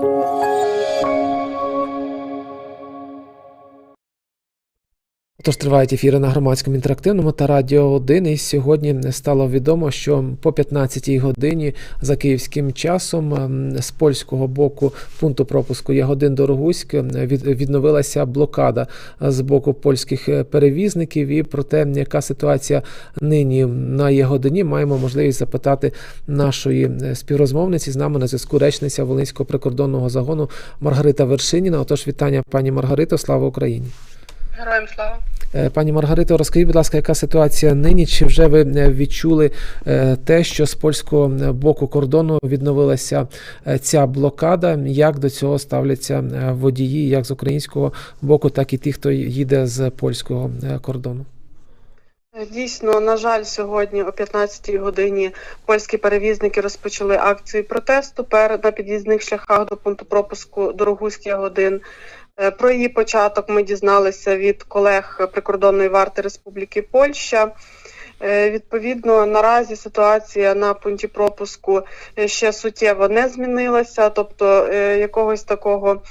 Thank. Тож тривають ефіри на громадському інтерактивному та Радіо 1. І сьогодні стало відомо, що по 15-й годині за київським часом ем, з польського боку пункту пропуску Ягодин Дорогуськ ем, відновилася блокада з боку польських е, перевізників. І про те, яка ситуація нині на Ягодині, маємо можливість запитати нашої е, співрозмовниці. З нами на зв'язку речниця Волинського прикордонного загону Маргарита Вершиніна. Отож, вітання, пані Маргарито, слава Україні. Героям слава. Е, пані Маргарито, розкажіть, будь ласка, яка ситуація нині? Чи вже ви е, відчули е, те, що з польського боку кордону відновилася ця блокада? Як до цього ставляться водії, як з українського боку, так і ті, хто їде з польського кордону? Дійсно, на жаль, сьогодні о 15-й годині польські перевізники розпочали акцію протесту Пер на під'їзних шляхах до пункту пропуску Дорогуський 1 про її початок ми дізналися від колег прикордонної варти Республіки Польща. Е, Відповідно, наразі ситуація на пункті пропуску е, ще суттєво не змінилася, тобто е, якогось такого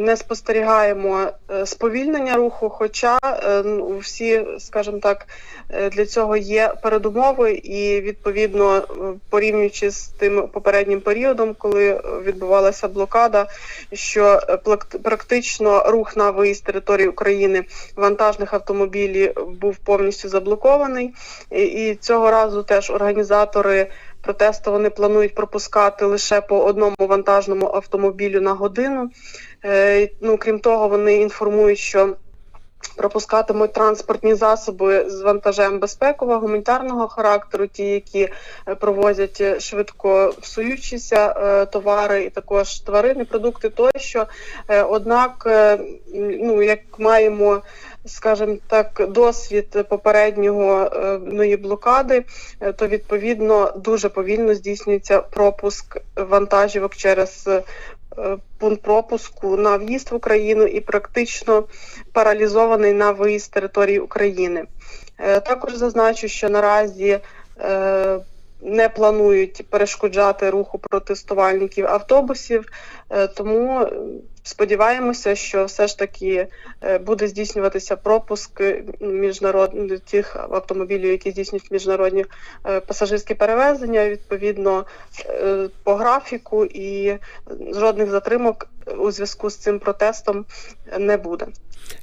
не спостерігаємо сповільнення руху. Хоча ну, всі, скажімо так, для цього є передумови, і відповідно, порівнюючи з тим попереднім періодом, коли відбувалася блокада, що практично рух на виїзд території України вантажних автомобілів був повністю заблокований. І, і цього разу теж організатори протесту вони планують пропускати лише по одному вантажному автомобілю на годину. Е, ну, крім того, вони інформують, що пропускатимуть транспортні засоби з вантажем безпекового гуманітарного характеру, ті, які е, провозять е, швидко псуючіся е, товари, і також тварини, продукти тощо. Е, однак, е, ну як маємо скажімо так, досвід попереднього е, блокади, е, то відповідно дуже повільно здійснюється пропуск вантажівок через е, пункт пропуску на в'їзд в Україну і практично паралізований на виїзд території України. Е, Також зазначу, що наразі не планують перешкоджати руху протестувальників автобусів, тому сподіваємося, що все ж таки е, буде здійснюватися пропуск е, міжнародних тих автомобілів, які здійснюють міжнародні е, пасажирські перевезення, відповідно по графіку, і жодних затримок у зв'язку з цим протестом не буде.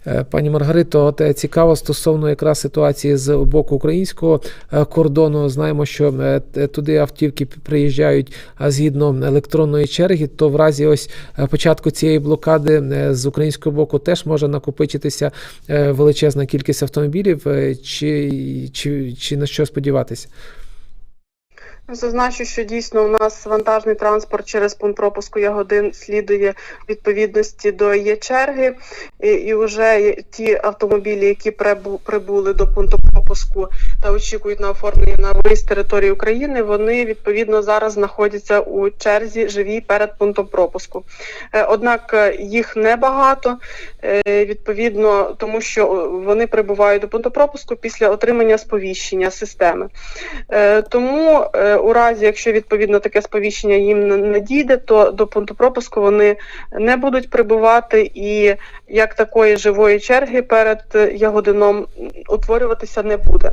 Е, Пані Маргарито, от цікаво стосовно якраз ситуації з боку українського е, кордону. Знаємо, що е, туди автівки приїжджають згідно електронної черги. То в разі ось початку цієї блокади з українського боку теж може накопичитися величезна кількість автомобілів, чи, чи, чи на що сподіватися? Зазначу, що дійсно у нас вантажний транспорт через пункт пропуску Ягодин слідує відповідності до є черги, і, і вже ті автомобілі, які прибу, прибули до пункту пропуску та очікують на оформлення на виїзд території України, вони відповідно зараз знаходяться у черзі живі перед пунктом пропуску. Е, Однак е, їх небагато, відповідно, тому що вони прибувають до пункту пропуску після отримання сповіщення системи. Е, Тому е, у разі, якщо відповідно таке сповіщення їм не надійде, то до пункту пропуску вони не будуть прибувати і як такої живої черги перед е, Ягодином утворюватися не буде.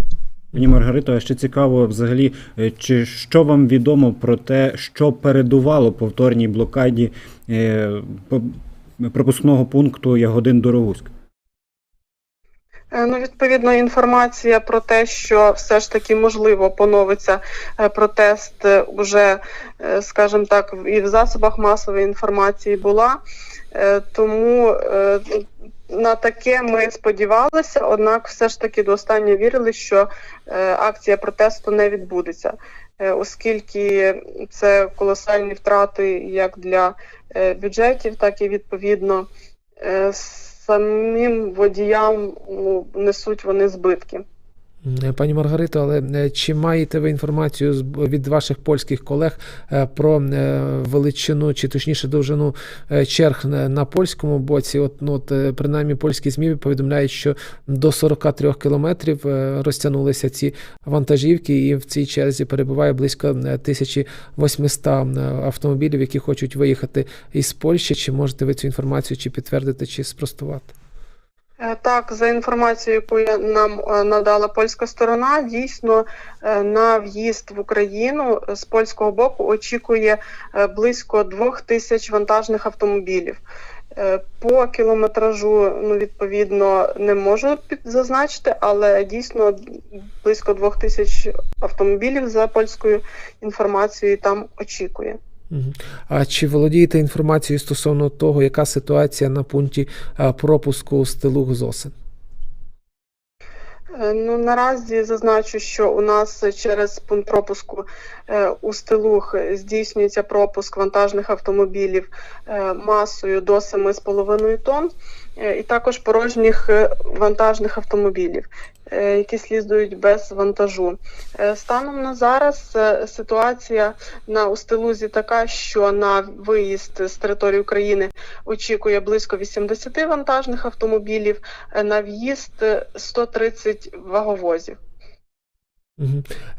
Пані Маргарито, а ще цікаво взагалі, е, чи що вам відомо про те, що передувало повторній блокаді е, пропускного пункту Ягодин Дорогуськ? Е, Ну, відповідно, інформація про те, що все ж таки можливо поновиться е, протест е, уже, скажімо так, і в засобах масової інформації була. Тому на таке ми сподівалися, однак все ж таки до останнього вірили, що акція протесту не відбудеться, оскільки це колосальні втрати як для е, бюджетів, так і відповідно е, самим водіям ну, несуть вони збитки. М, Пані Маргарито, але е, чи маєте ви інформацію від ваших польських колег е, про е, величину, чи точніше довжину е, черг на польському боці? От, ну, от, е, принаймні польські ЗМІ повідомляють, що до 43 кілометрів е, розтягнулися ці вантажівки, і в цій черзі перебуває близько е, 1800 е, автомобілів, які хочуть виїхати із Польщі. Чи можете ви цю інформацію чи підтвердити, чи спростувати? Е, Так, за інформацією, яку нам е, надала польська сторона, дійсно е, на в'їзд в Україну з польського боку очікує близько двох тисяч вантажних автомобілів. По кілометражу, ну відповідно, не можу зазначити, але дійсно близько двох тисяч автомобілів за польською інформацією там очікує. А чи володієте інформацією стосовно того, яка ситуація на пункті е, пропуску Стилух Зосин? Е, Ну наразі зазначу, що у нас через пункт пропуску е, у Стилух здійснюється пропуск вантажних автомобілів е, масою до 7,5 тонн, і також порожніх е, вантажних автомобілів, е, які слідують без вантажу. Е, Станом на зараз е, ситуація на Устилузі така, що на виїзд з території України очікує близько 80 вантажних автомобілів, е, на в'їзд е, 130 ваговозів.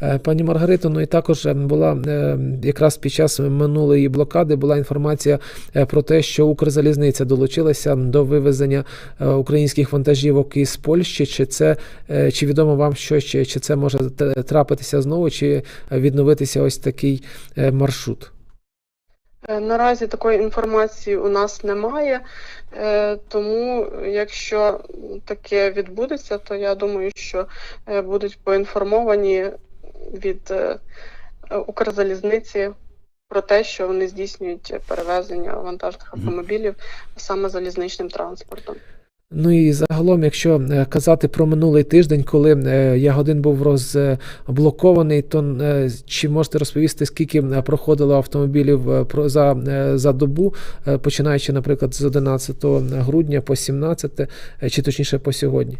Е, Пані Маргарито, ну і також е, була е, якраз під час минулої блокади була інформація про те, що Укрзалізниця долучилася до вивезення українських вантажівок із Польщі. Чи це чи відомо вам що чи, чи це може трапитися знову, чи відновитися ось такий маршрут? Е, Наразі такої інформації у нас немає, е, тому якщо таке відбудеться, то я думаю, що е, будуть поінформовані від Укрзалізниці про те, що вони здійснюють перевезення вантажних автомобілів саме залізничним транспортом. Ну і загалом, якщо е, казати про минулий тиждень, коли я Ягодин був розблокований, то е, чи можете розповісти, скільки е, проходило автомобілів е, за, е, за добу, е, починаючи, наприклад, з 11 грудня по 17, е, чи точніше по сьогодні?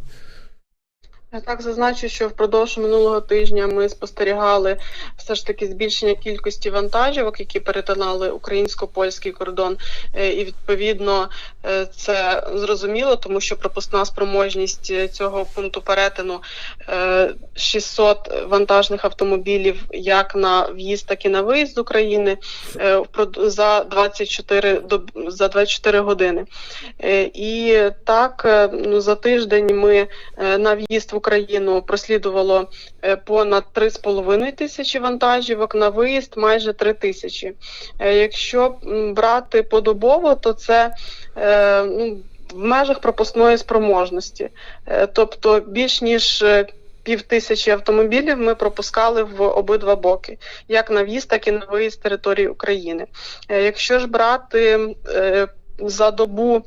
Я так зазначу, що впродовж минулого тижня ми спостерігали все ж таки збільшення кількості вантажівок, які перетинали українсько-польський кордон, Е, і відповідно е, це зрозуміло, тому що пропускна спроможність е, цього пункту перетину е, 600 вантажних автомобілів як на в'їзд, так і на виїзд з України за 24 доб- за 24 години. І так, ну за тиждень ми на в'їзд Україну прослідувало е, понад 3,5 тисячі вантажівок, на виїзд майже 3 тисячі. Е, Якщо брати подобово, то це е, ну, в межах пропускної спроможності. Тобто більш ніж пів тисячі автомобілів ми пропускали в обидва боки, як на в'їзд, так і на виїзд території України. Якщо ж брати за добу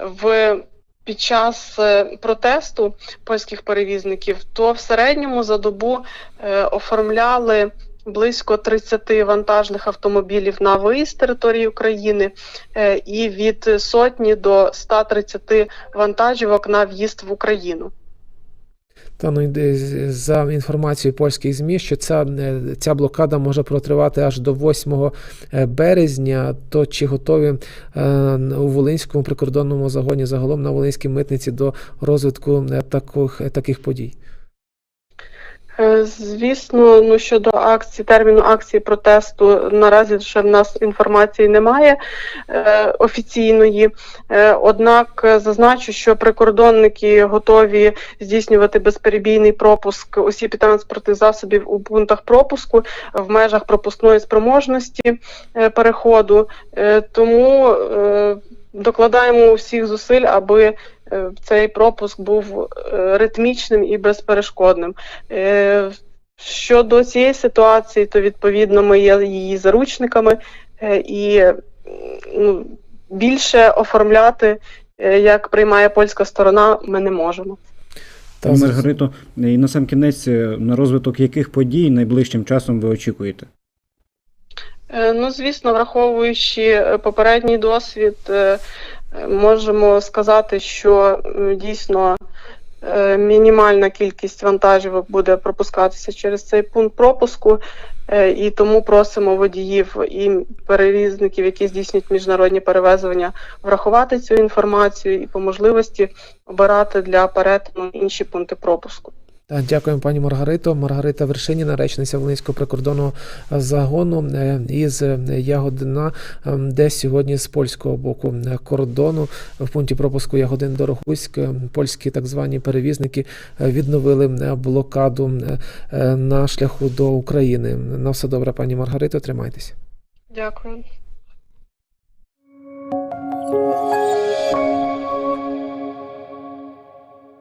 в під час е, протесту польських перевізників, то в середньому за добу е, оформляли близько 30 вантажних автомобілів на виїзд території України е, і від сотні до 130 вантажівок на в'їзд в Україну. Та ну за інформацією польських ЗМІ, що ця, е, ця блокада може протривати аж до 8 березня. То чи готові е, у Волинському прикордонному загоні загалом на Волинській митниці до розвитку е, таких, таких подій? Е, Звісно, ну щодо акції, терміну акції протесту наразі ще в нас інформації немає е, офіційної. Е, однак зазначу, що прикордонники готові здійснювати безперебійний пропуск осіб транспортних засобів у пунктах пропуску в межах пропускної спроможності переходу. Тому докладаємо усіх зусиль, аби цей пропуск був е, ритмічним і безперешкодним. Е, Щодо цієї ситуації, то відповідно ми є її заручниками е, і ну, більше оформляти, е, як приймає польська сторона, ми не можемо. Та, Маргарито, і на сам кінець е, на розвиток яких подій найближчим часом ви очікуєте? Е, Ну, звісно, враховуючи е, попередній досвід, е, е, можемо сказати, що дійсно е, мінімальна кількість вантажівок буде пропускатися через цей пункт пропуску. Е, І тому просимо водіїв і перевізників, які здійснюють міжнародні перевезення, врахувати цю інформацію і по можливості обирати для перетину інші пункти пропуску. Так, дякуємо, пані Маргарито. Маргарита Вершиніна, речниця Волинського прикордонного загону е, із е, Ягодина, е, де сьогодні з польського боку е, кордону в пункті пропуску Ягодин Дорогуськ е, польські так звані перевізники е, відновили е, блокаду е, е, на шляху до України. На все добре, пані Маргарито, тримайтеся. Дякую.